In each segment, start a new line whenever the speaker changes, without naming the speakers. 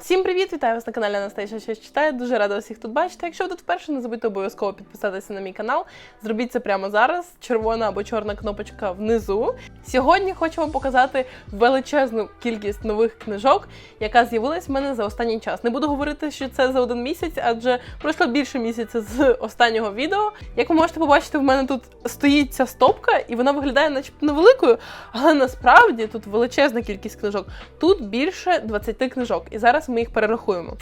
Всім привіт! Вітаю вас на каналі Анастасія щось читає. Дуже рада всіх тут бачити. Якщо ви тут вперше, не забудьте обов'язково підписатися на мій канал. Зробіть це прямо зараз. Червона або чорна кнопочка внизу. Сьогодні хочу вам показати величезну кількість нових книжок, яка з'явилась в мене за останній час. Не буду говорити, що це за один місяць, адже пройшло більше місяця з останнього відео. Як ви можете побачити, в мене тут стоїть ця стопка, і вона виглядає, начебто невеликою, але насправді тут величезна кількість книжок. Тут більше 20 книжок, і зараз ми їх перерахуємо.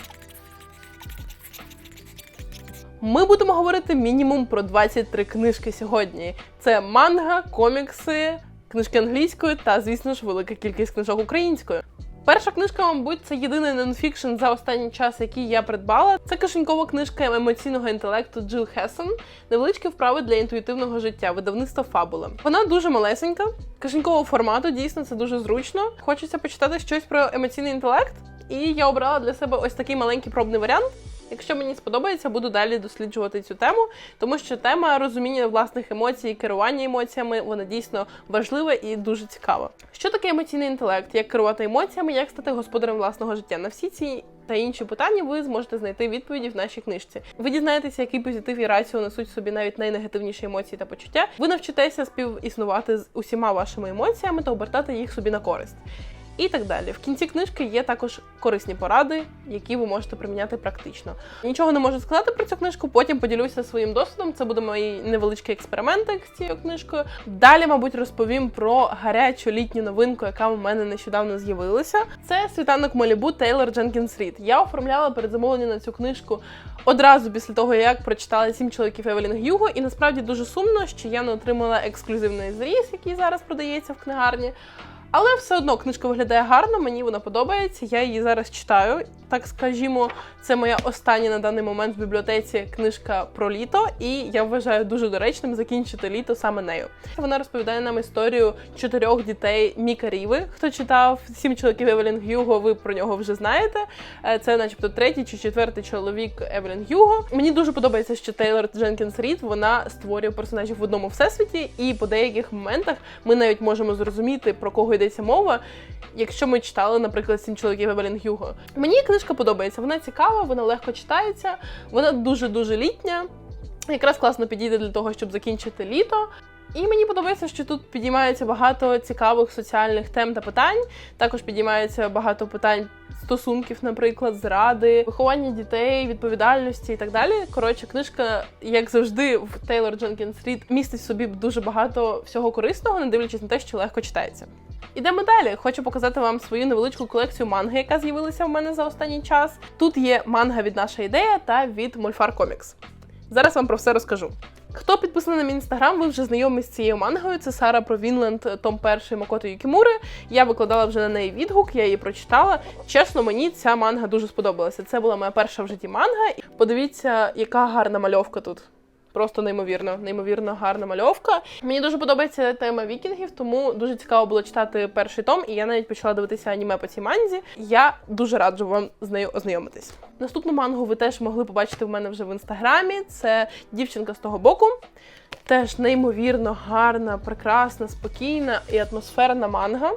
Ми будемо говорити мінімум про 23 книжки сьогодні. Це манга, комікси, книжки англійською та, звісно ж, велика кількість книжок українською. Перша книжка, мабуть, це єдиний нонфікшн за останній час, який я придбала. Це кишенькова книжка емоційного інтелекту Джил Хесон. Невеличкі вправи для інтуїтивного життя, видавництво фабула. Вона дуже малесенька, кишенькового формату, дійсно це дуже зручно. Хочеться почитати щось про емоційний інтелект, і я обрала для себе ось такий маленький пробний варіант. Якщо мені сподобається, буду далі досліджувати цю тему, тому що тема розуміння власних емоцій, керування емоціями, вона дійсно важлива і дуже цікава. Що таке емоційний інтелект? Як керувати емоціями, як стати господарем власного життя? На всі ці та інші питання ви зможете знайти відповіді в нашій книжці. Ви дізнаєтеся, який позитив і рацію несуть собі навіть найнегативніші емоції та почуття. Ви навчитеся співіснувати з усіма вашими емоціями та обертати їх собі на користь. І так далі. В кінці книжки є також корисні поради, які ви можете приміняти практично. Нічого не можу сказати про цю книжку, потім поділюся своїм досвідом. Це буде мої невеличкі експерименти з цією книжкою. Далі, мабуть, розповім про гарячу літню новинку, яка у мене нещодавно з'явилася. Це світанок Малібу Тейлор Дженкінс Рід. Я оформляла передзамовлення на цю книжку одразу після того, як прочитала сім чоловіків Евелін Гюго, і насправді дуже сумно, що я не отримала ексклюзивний зріз, який зараз продається в книгарні. Але все одно книжка виглядає гарно, мені вона подобається. Я її зараз читаю. Так скажімо, це моя остання на даний момент в бібліотеці книжка про літо, і я вважаю дуже доречним закінчити літо саме нею. Вона розповідає нам історію чотирьох дітей Міка Ріви. Хто читав сім чоловіків Евелін Гюго, ви про нього вже знаєте. Е, Це, начебто, третій чи четвертий чоловік Евелін Гюго. Мені дуже подобається, що Тейлор Дженкінс Рід вона створює персонажів в одному всесвіті, і по деяких моментах ми навіть можемо зрозуміти про кого йдеться мова, якщо ми читали, наприклад, сім чоловіків Евелін Гюго. Мені книжка подобається, вона цікава, вона легко читається, вона дуже дуже літня. Якраз класно підійде для того, щоб закінчити літо. І мені подобається, що тут підіймається багато цікавих соціальних тем та питань. Також підіймається багато питань стосунків, наприклад, зради, виховання дітей, відповідальності і так далі. Коротше, книжка, як завжди, в Тейлор Дженкінс Рід містить в собі дуже багато всього корисного, не дивлячись на те, що легко читається. Ідемо далі. Хочу показати вам свою невеличку колекцію манги, яка з'явилася в мене за останній час. Тут є манга від наша ідея та від Мольфар Комікс. Зараз вам про все розкажу. Хто підписаний на мій інстаграм, ви вже знайомі з цією мангою. Це Сара про Вінленд, том перший Макото Юкімури. Я викладала вже на неї відгук, я її прочитала. Чесно, мені ця манга дуже сподобалася. Це була моя перша в житті манга. Подивіться, яка гарна мальовка тут. Просто неймовірно, неймовірно гарна мальовка. Мені дуже подобається тема вікінгів, тому дуже цікаво було читати перший том, і я навіть почала дивитися аніме по цій манзі. Я дуже раджу вам з нею ознайомитись. Наступну мангу ви теж могли побачити в мене вже в інстаграмі. Це дівчинка з того боку. Теж неймовірно гарна, прекрасна, спокійна і атмосферна манга.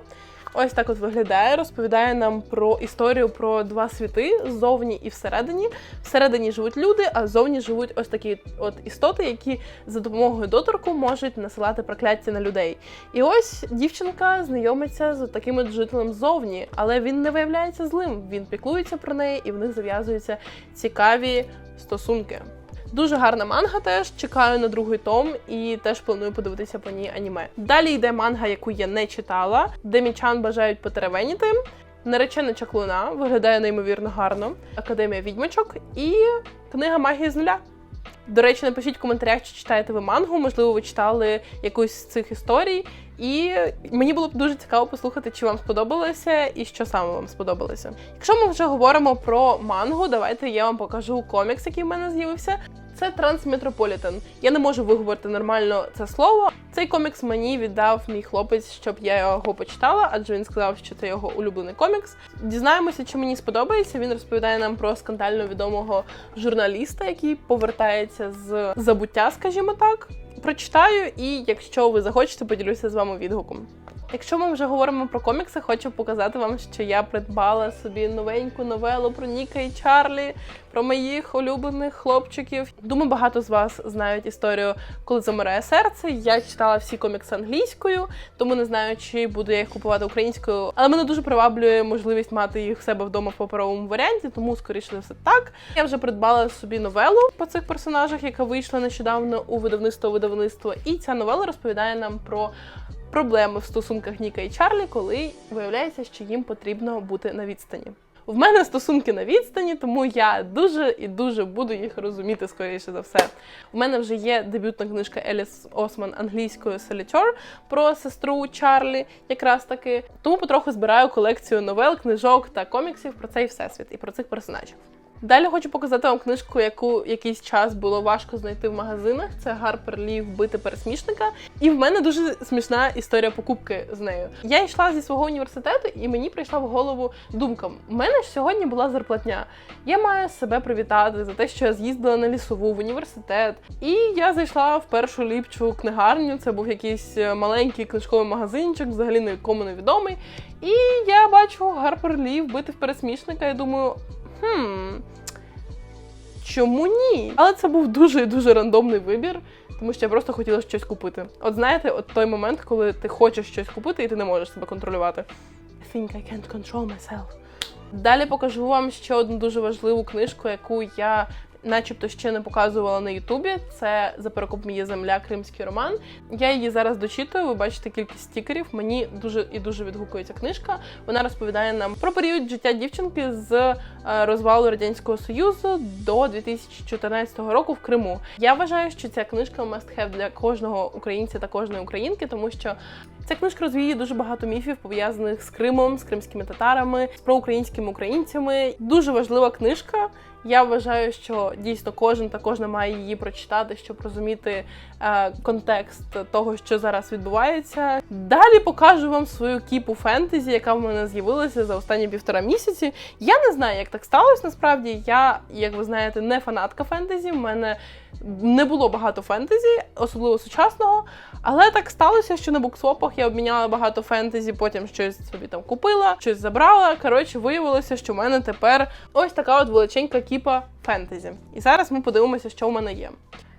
Ось так от виглядає, розповідає нам про історію про два світи ззовні і всередині. Всередині живуть люди, а ззовні живуть ось такі от істоти, які за допомогою доторку можуть насилати прокляття на людей. І ось дівчинка знайомиться з таким от жителем ззовні, але він не виявляється злим. Він піклується про неї, і в них зав'язуються цікаві стосунки. Дуже гарна манга теж чекаю на другий том і теж планую подивитися по ній аніме. Далі йде манга, яку я не читала, де мічан бажають потеревеніти. Наречена чаклуна виглядає неймовірно гарно. Академія відьмачок і книга магії з нуля. До речі, напишіть в коментарях, чи читаєте ви мангу, можливо, ви читали якусь з цих історій. І мені було б дуже цікаво послухати, чи вам сподобалося і що саме вам сподобалося. Якщо ми вже говоримо про мангу, давайте я вам покажу комікс, який в мене з'явився. Це Трансметрополітен. Я не можу виговорити нормально це слово. Цей комікс мені віддав мій хлопець, щоб я його почитала, адже він сказав, що це його улюблений комікс. Дізнаємося, чи мені сподобається. Він розповідає нам про скандально відомого журналіста, який повертається з забуття, скажімо так. Прочитаю, і якщо ви захочете, поділюся з вами відгуком. Якщо ми вже говоримо про комікси, хочу показати вам, що я придбала собі новеньку новелу про Ніка і Чарлі, про моїх улюблених хлопчиків. Думаю, багато з вас знають історію, коли замирає серце. Я читала всі комікси англійською, тому не знаю, чи буду я їх купувати українською. Але мене дуже приваблює можливість мати їх в себе вдома в паперовому варіанті, тому скоріше все так. Я вже придбала собі новелу по цих персонажах, яка вийшла нещодавно у видавництво видавництво. І ця новела розповідає нам про проблеми в стосунках Ніка і Чарлі, коли виявляється, що їм потрібно бути на відстані. В мене стосунки на відстані, тому я дуже і дуже буду їх розуміти скоріше за все. У мене вже є дебютна книжка Еліс Осман англійською Солітер про сестру Чарлі, якраз таки. Тому потроху збираю колекцію новел, книжок та коміксів про цей всесвіт і про цих персонажів. Далі хочу показати вам книжку, яку якийсь час було важко знайти в магазинах. Це Гарпер Лі вбити пересмішника. І в мене дуже смішна історія покупки з нею. Я йшла зі свого університету, і мені прийшла в голову думка: у мене ж сьогодні була зарплатня. Я маю себе привітати за те, що я з'їздила на лісову в університет. І я зайшла в першу ліпчу книгарню. Це був якийсь е, маленький книжковий магазинчик, взагалі нікому невідомий. І я бачу Гарпер Лі вбити в пересмішника. і думаю. Хм, чому ні? Але це був дуже і дуже рандомний вибір, тому що я просто хотіла щось купити. От знаєте, от той момент, коли ти хочеш щось купити і ти не можеш себе контролювати. I think I can't control myself. Далі покажу вам ще одну дуже важливу книжку, яку я начебто ще не показувала на Ютубі. Це за перекоп «Мія земля, кримський роман. Я її зараз дочитую. Ви бачите кількість стікерів. Мені дуже і дуже відгукується книжка. Вона розповідає нам про період життя дівчинки з е, розвалу радянського союзу до 2014 року в Криму. Я вважаю, що ця книжка must have для кожного українця та кожної українки, тому що Ця книжка розвіє дуже багато міфів пов'язаних з Кримом, з кримськими татарами, з проукраїнськими українцями. Дуже важлива книжка. Я вважаю, що дійсно кожен та кожна має її прочитати, щоб розуміти е, контекст того, що зараз відбувається. Далі покажу вам свою кіпу фентезі, яка в мене з'явилася за останні півтора місяці. Я не знаю, як так сталося. Насправді я, як ви знаєте, не фанатка фентезі. В мене не було багато фентезі, особливо сучасного. Але так сталося, що на буксвопах я обміняла багато фентезі, потім щось собі там купила, щось забрала. Коротше, виявилося, що в мене тепер ось така от величенька кіпа фентезі. І зараз ми подивимося, що в мене є.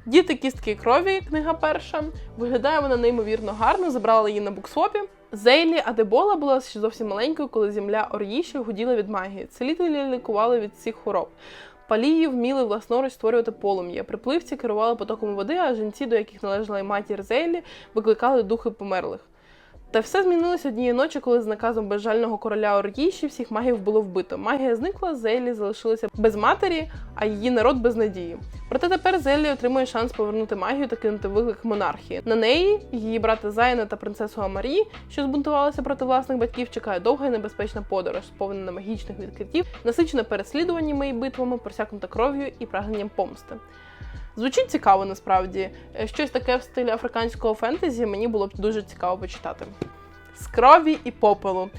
Діти кістки крові, книга перша. Виглядає вона неймовірно гарно, забрала її на буксвопі. Зейлі Адебола була ще зовсім маленькою, коли земля Ор'їші гуділа від магії. Целітелі лікували від всіх хвороб. Палії вміли власноруч створювати полум'я. Припливці керували потоком води, а жінці, до яких належала й матір Зейлі, викликали духи померлих. Та все змінилося однієї ночі, коли з наказом безжального короля Ор'їші всіх магів було вбито. Магія зникла, Зейлі залишилася без матері, а її народ без надії. Проте тепер Зеллі отримує шанс повернути магію та кинути виклик монархії. На неї, її брата Зайна та принцесу Амарі, що збунтувалися проти власних батьків, чекає довга і небезпечна подорож, сповнена магічних відкриттів, насичена переслідуваннями і битвами, просякнута кров'ю і прагненням помсти. Звучить цікаво насправді. Е, Щось таке в стилі африканського фентезі мені було б дуже цікаво почитати. З крові і попелу.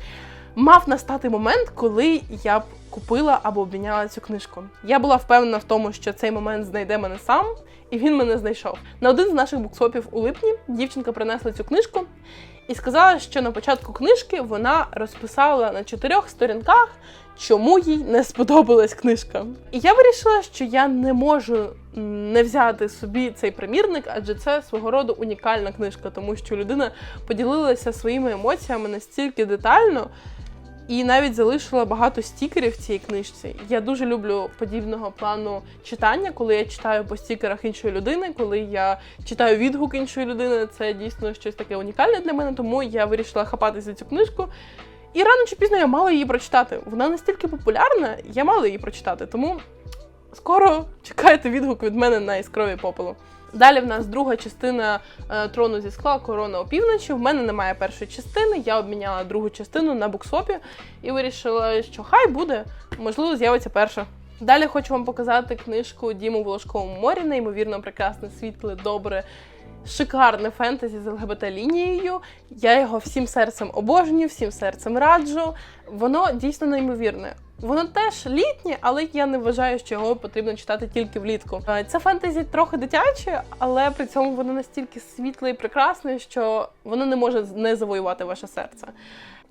Мав настати момент, коли я б купила або обміняла цю книжку. Я була впевнена в тому, що цей момент знайде мене сам, і він мене знайшов. На один з наших буксопів у липні дівчинка принесла цю книжку і сказала, що на початку книжки вона розписала на чотирьох сторінках, чому їй не сподобалась книжка. І я вирішила, що я не можу не взяти собі цей примірник, адже це свого роду унікальна книжка, тому що людина поділилася своїми емоціями настільки детально. І навіть залишила багато стікерів в цій книжці. Я дуже люблю подібного плану читання, коли я читаю по стікерах іншої людини, коли я читаю відгук іншої людини. Це дійсно щось таке унікальне для мене, тому я вирішила хапатися за цю книжку. І рано чи пізно я мала її прочитати. Вона настільки популярна, я мала її прочитати. Тому скоро чекайте відгук від мене на іскрові попелу. Далі в нас друга частина е, трону зі скла корона опівночі. В мене немає першої частини. Я обміняла другу частину на буксопі і вирішила, що хай буде, можливо, з'явиться перша. Далі хочу вам показати книжку Діму в Волошковому морі, неймовірно прекрасне, світле, добре, шикарне фентезі з ЛГБТ-лінією. Я його всім серцем обожнюю, всім серцем раджу. Воно дійсно неймовірне. Воно теж літнє, але я не вважаю, що його потрібно читати тільки влітку. Це фентезі трохи дитяче, але при цьому воно настільки світле і прекрасне, що воно не може не завоювати ваше серце.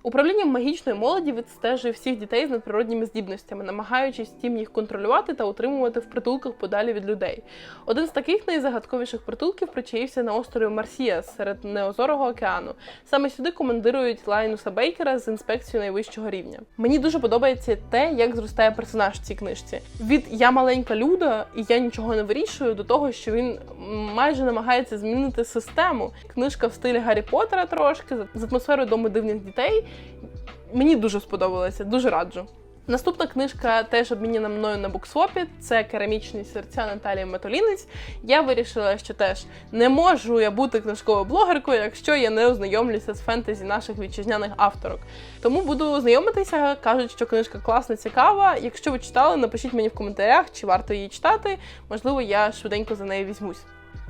Управлінням магічної молоді відстежує всіх дітей з надприродніми здібностями, намагаючись тім їх контролювати та утримувати в притулках подалі від людей. Один з таких найзагадковіших притулків причаївся на острові Марсія серед Неозорого океану. Саме сюди командирують Лайнуса Бейкера з інспекцією найвищого рівня. Мені дуже подобається те, як зростає персонаж в цій книжці. Від я маленька люда, і я нічого не вирішую до того, що він майже намагається змінити систему. Книжка в стилі Гаррі Поттера трошки з атмосферою дому дивних дітей. Мені дуже сподобалося, дуже раджу. Наступна книжка теж обмінена мною на буксвопі. Це керамічні серця Наталії Матолінець. Я вирішила, що теж не можу я бути книжковою блогеркою, якщо я не ознайомлюся з фентезі наших вітчизняних авторок. Тому буду знайомитися. кажуть, що книжка класна, цікава. Якщо ви читали, напишіть мені в коментарях, чи варто її читати. Можливо, я швиденько за неї візьмусь.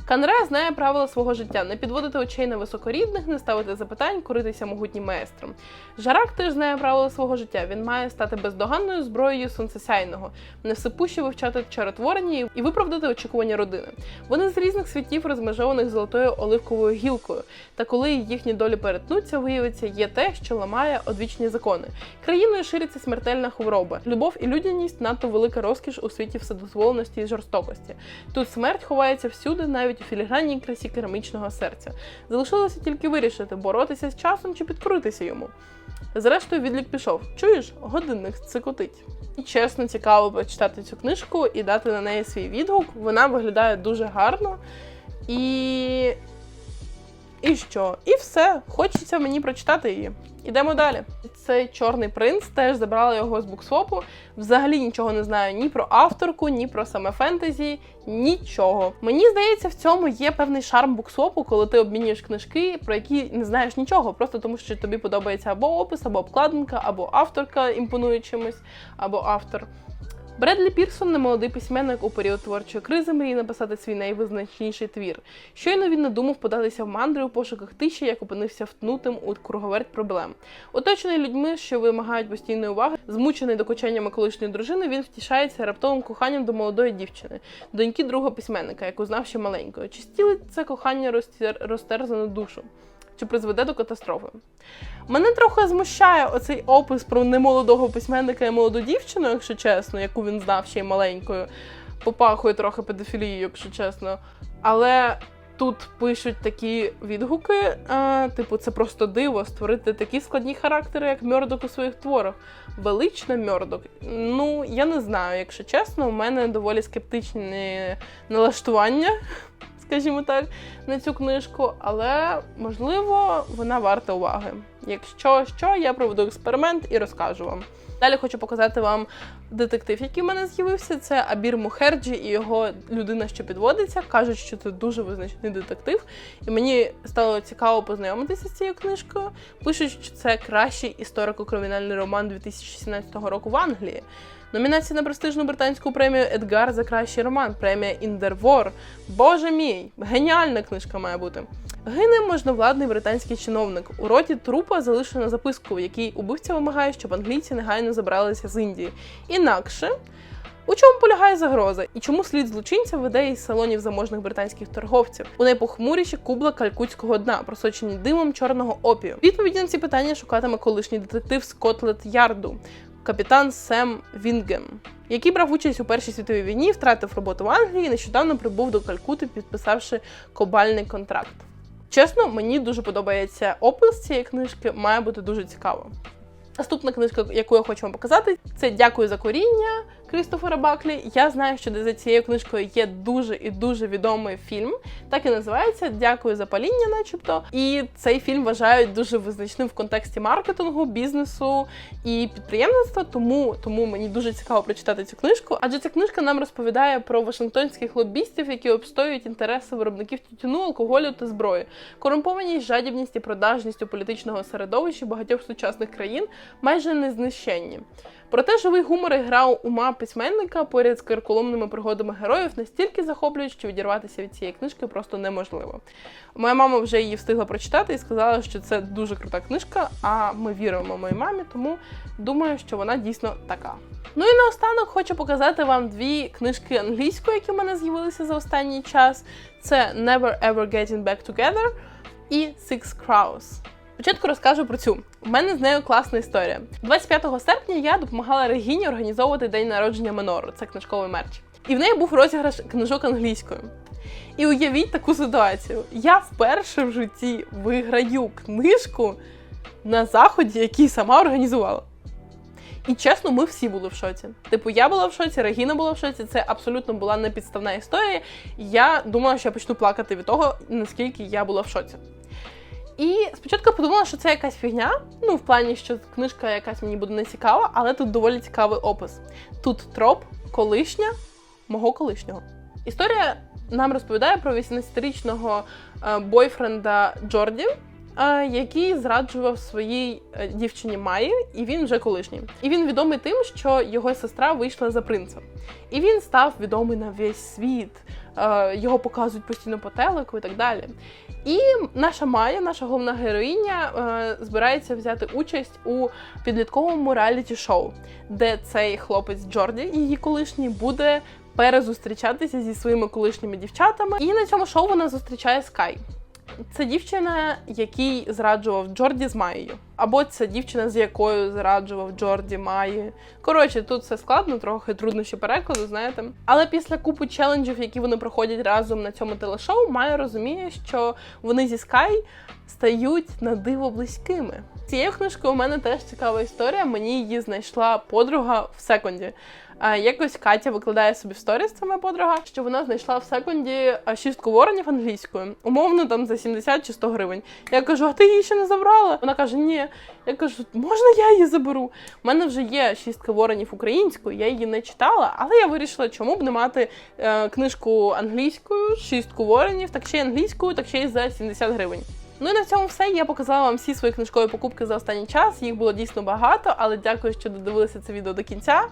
Канре знає правила свого життя: не підводити очей на високорідних, не ставити запитань, коритися могутнім майстром. Жарак теж знає правила свого життя. Він має стати бездоганною зброєю сонцесяйного, не всепуще вивчати чаротворення і виправдати очікування родини. Вони з різних світів розмежованих золотою оливковою гілкою. Та коли їхні долі перетнуться, виявиться, є те, що ламає одвічні закони. Країною шириться смертельна хвороба. Любов і людяність надто велика розкіш у світі вседозволеності і жорстокості. Тут смерть ховається всюди, навіть у філігранній красі керамічного серця. Залишилося тільки вирішити, боротися з часом чи підкоритися йому. Зрештою, відлік пішов. Чуєш, годинник цикотить. І чесно, цікаво почитати цю книжку і дати на неї свій відгук. Вона виглядає дуже гарно. І. І що? І все. Хочеться мені прочитати її. Ідемо далі. Цей чорний принц теж забрала його з буксвопу. Взагалі нічого не знаю ні про авторку, ні про саме фентезі, нічого. Мені здається, в цьому є певний шарм буксвопу, коли ти обмінюєш книжки, про які не знаєш нічого, просто тому що тобі подобається або опис, або обкладинка, або авторка імпонує чимось, або автор. Бредлі Пірсон, немолодий письменник у період творчої кризи, мріє написати свій найвизначніший твір. Щойно він надумав податися в мандри у пошуках тиші, як опинився втнутим у круговерть проблем. Оточений людьми, що вимагають постійної уваги, змучений докучаннями колишньої дружини, він втішається раптовим коханням до молодої дівчини, доньки другого письменника, яку знав ще маленькою. Чи стілить це кохання розтер... розтерзану душу? Чи призведе до катастрофи? Мене трохи змущає оцей опис про немолодого письменника і молоду дівчину, якщо чесно, яку він знав ще й маленькою. Попахує трохи педофілією, якщо чесно. Але тут пишуть такі відгуки, а, типу, це просто диво створити такі складні характери, як Мьордок у своїх творах. Велична Мьордок. Ну, я не знаю, якщо чесно, у мене доволі скептичні налаштування скажімо так, на цю книжку, але можливо вона варта уваги. Якщо що, я проведу експеримент і розкажу вам. Далі хочу показати вам детектив, який в мене з'явився. Це Абір Мухерджі і його людина, що підводиться. Кажуть, що це дуже визначний детектив. І мені стало цікаво познайомитися з цією книжкою. Пишуть, що це кращий історико-кримінальний роман 2017 року в Англії. Номінація на престижну британську премію Едгар за кращий роман, премія Індервор. Боже мій, геніальна книжка має бути. Гине можновладний британський чиновник. У роті трупа залишена записку, в якій убивця вимагає, щоб англійці негайно забралися з Індії. Інакше. У чому полягає загроза? І чому слід злочинця веде із салонів заможних британських торговців? У найпохмуріші кубла калькутського дна, просочені димом чорного опію. Відповіді на ці питання шукатиме колишній детектив Скотлет Ярду, капітан Сем Вінгем, який брав участь у Першій світовій війні, втратив роботу в Англії і нещодавно прибув до Калькути, підписавши кобальний контракт. Чесно, мені дуже подобається опис цієї книжки, має бути дуже цікаво. Наступна книжка, яку я хочу вам показати, це Дякую за коріння Крістофера Баклі. Я знаю, що за цією книжкою є дуже і дуже відомий фільм, так і називається Дякую за паління, начебто. І цей фільм вважають дуже визначним в контексті маркетингу, бізнесу і підприємництва. Тому тому мені дуже цікаво прочитати цю книжку. Адже ця книжка нам розповідає про вашингтонських лобістів, які обстоюють інтереси виробників тютюну, алкоголю та зброї, корумпованість, жадібність і продажність у політичного середовища багатьох сучасних країн майже незнищенні. Проте живий гумор і гра ума письменника поряд з карколомними пригодами героїв настільки захоплюють, що відірватися від цієї книжки просто неможливо. Моя мама вже її встигла прочитати і сказала, що це дуже крута книжка. А ми віримо моїй мамі, тому думаю, що вона дійсно така. Ну і наостанок хочу показати вам дві книжки англійської, які в мене з'явилися за останній час. Це Never Ever Getting Back Together і Six Crows. Спочатку розкажу про цю. У мене з нею класна історія. 25 серпня я допомагала Регіні організовувати день народження Менору, це книжковий мерч. І в неї був розіграш книжок англійською. І уявіть таку ситуацію: я вперше в житті виграю книжку на заході, який сама організувала. І чесно, ми всі були в шоці. Типу, я була в шоці, Регіна була в шоці. Це абсолютно була непідставна історія. Я думала, що я почну плакати від того, наскільки я була в шоці. І спочатку подумала, що це якась фігня. Ну, в плані, що книжка якась мені буде не цікава, але тут доволі цікавий опис. Тут троп колишня мого колишнього. Історія нам розповідає про 18-річного е, бойфренда Джорді, е, який зраджував своїй е, дівчині Майї, і він вже колишній. І він відомий тим, що його сестра вийшла за принца. І він став відомий на весь світ. Е, Його показують постійно по телеку і так далі. І наша Майя, наша головна героїня, е, збирається взяти участь у підлітковому реаліті-шоу, де цей хлопець Джорді, її колишній, буде перезустрічатися зі своїми колишніми дівчатами. І на цьому шоу вона зустрічає Скай. Це дівчина, який зраджував Джорді з Майєю. Або це дівчина, з якою зраджував Джорді Майї. Коротше, тут все складно, трохи труднощі перекладу, знаєте. Але після купи челенджів, які вони проходять разом на цьому телешоу, Майя розуміє, що вони зі Скай стають на диво близькими. Цією книжкою у мене теж цікава історія. Мені її знайшла подруга в секунді. Якось Катя викладає собі в сторіс, це моя подруга, що вона знайшла в секунді а, шістку воронів англійською, умовно там за 70 чи 100 гривень. Я кажу, а ти її ще не забрала? Вона каже, ні. Я кажу, можна я її заберу? У мене вже є шістка воронів українською, я її не читала, але я вирішила, чому б не мати е, книжку англійською, шістку воронів, так ще й англійською, так ще й за 70 гривень. Ну і на цьому все. Я показала вам всі свої книжкові покупки за останній час. Їх було дійсно багато, але дякую, що додивилися це відео до кінця.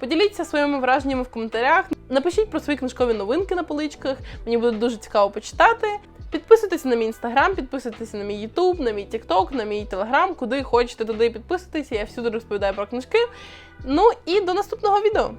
Поділіться своїми враженнями в коментарях. Напишіть про свої книжкові новинки на поличках. Мені буде дуже цікаво почитати. Підписуйтесь на мій інстаграм, підписуйтесь на мій Ютуб, на мій Тікток, на мій Телеграм, куди хочете туди підписуйтесь. Я всюди розповідаю про книжки. Ну і до наступного відео.